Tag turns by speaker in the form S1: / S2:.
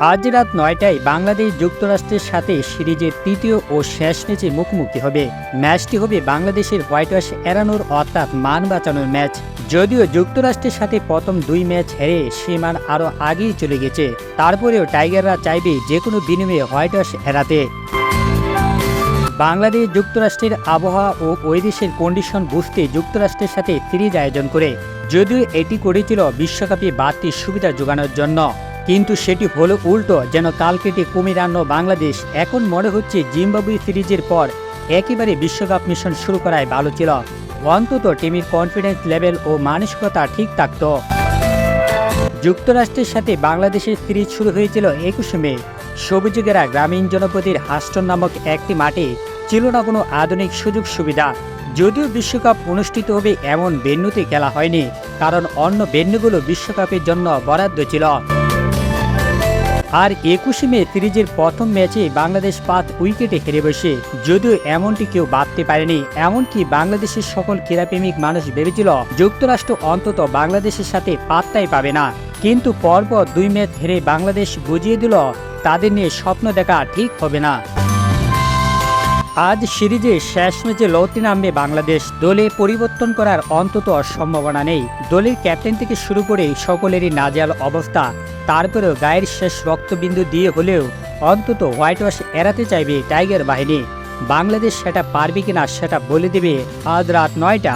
S1: আজ রাত নয়টায় বাংলাদেশ যুক্তরাষ্ট্রের সাথে সিরিজের তৃতীয় ও শেষ ম্যাচে মুখোমুখি হবে। ম্যাচটি হবে বাংলাদেশের হোয়াইট ওয়াশ এড়ানোর অর্থাৎ মান বাঁচানোর ম্যাচ। যদিও যুক্তরাষ্ট্রের সাথে প্রথম দুই ম্যাচ হেরে সে মান আরও আগেই চলে গেছে। তারপরেও টাইগাররা চাইবে যে কোনো বিনিময়ে হোয়াইট ওয়াশ এড়াতে। বাংলাদেশ যুক্তরাষ্ট্রের আবহাওয়া ও ওই দেশের কন্ডিশন বুঝতে যুক্তরাষ্ট্রের সাথে সিরিজ আয়োজন করে। যদিও এটি করেছিল বিশ্বকাপে বাড়তি সুবিধা যোগানোর জন্য। কিন্তু সেটি হলো উল্টো, যেন কাল কেটে কুমির বাংলাদেশ। এখন মনে হচ্ছে জিম্বাবুয়ে সিরিজের পর একেবারে বিশ্বকাপ মিশন শুরু করায় ভালো ছিল। অন্তত টিমের কনফিডেন্স লেভেল ও মানসিকতা ঠিক থাকতো। যুক্তরাষ্ট্রের সাথে বাংলাদেশের সিরিজ শুরু হয়েছিল একুশে মে। সবুজুগেরা গ্রামীণ জনপদের হাস্টন নামক একটি মাঠে ছিল না কোনো আধুনিক সুযোগ সুবিধা। যদিও বিশ্বকাপ অনুষ্ঠিত হবে এমন ভেন্যুতে খেলা হয়নি, কারণ অন্য ভেন্যুগুলো বিশ্বকাপের জন্য বরাদ্দ ছিল। আর একুশে মে সিরিজের প্রথম ম্যাচে বাংলাদেশ পাঁচ উইকেটে হেরে বসে। যদিও এমনটি কেউ ভাবতে পারেনি, এমনকি বাংলাদেশের সকল ক্রীড়াপ্রেমিক মানুষ ভেবেছিল যুক্তরাষ্ট্র অন্তত বাংলাদেশের সাথে পাত্তাই পাবে না। কিন্তু পরপর দুই ম্যাচ হেরে বাংলাদেশ বুঝিয়ে দিল, তাদের নিয়ে স্বপ্ন দেখা ঠিক হবে না। আজ সিরিজে শেষ ম্যাচে লড়তে নামবে বাংলাদেশ। দলে পরিবর্তন করার অন্তত সম্ভাবনা নেই। দলের ক্যাপ্টেন থেকে শুরু করে সকলেরই নাজাল অবস্থা। তারপরেও গায়ের শেষ রক্তবিন্দু দিয়ে হলেও অন্তত হোয়াইট ওয়াশ এড়াতে চাইবে টাইগার বাহিনী। বাংলাদেশ সেটা পারবে কিনা সেটা বলে দেবে আজ রাত নয়টা।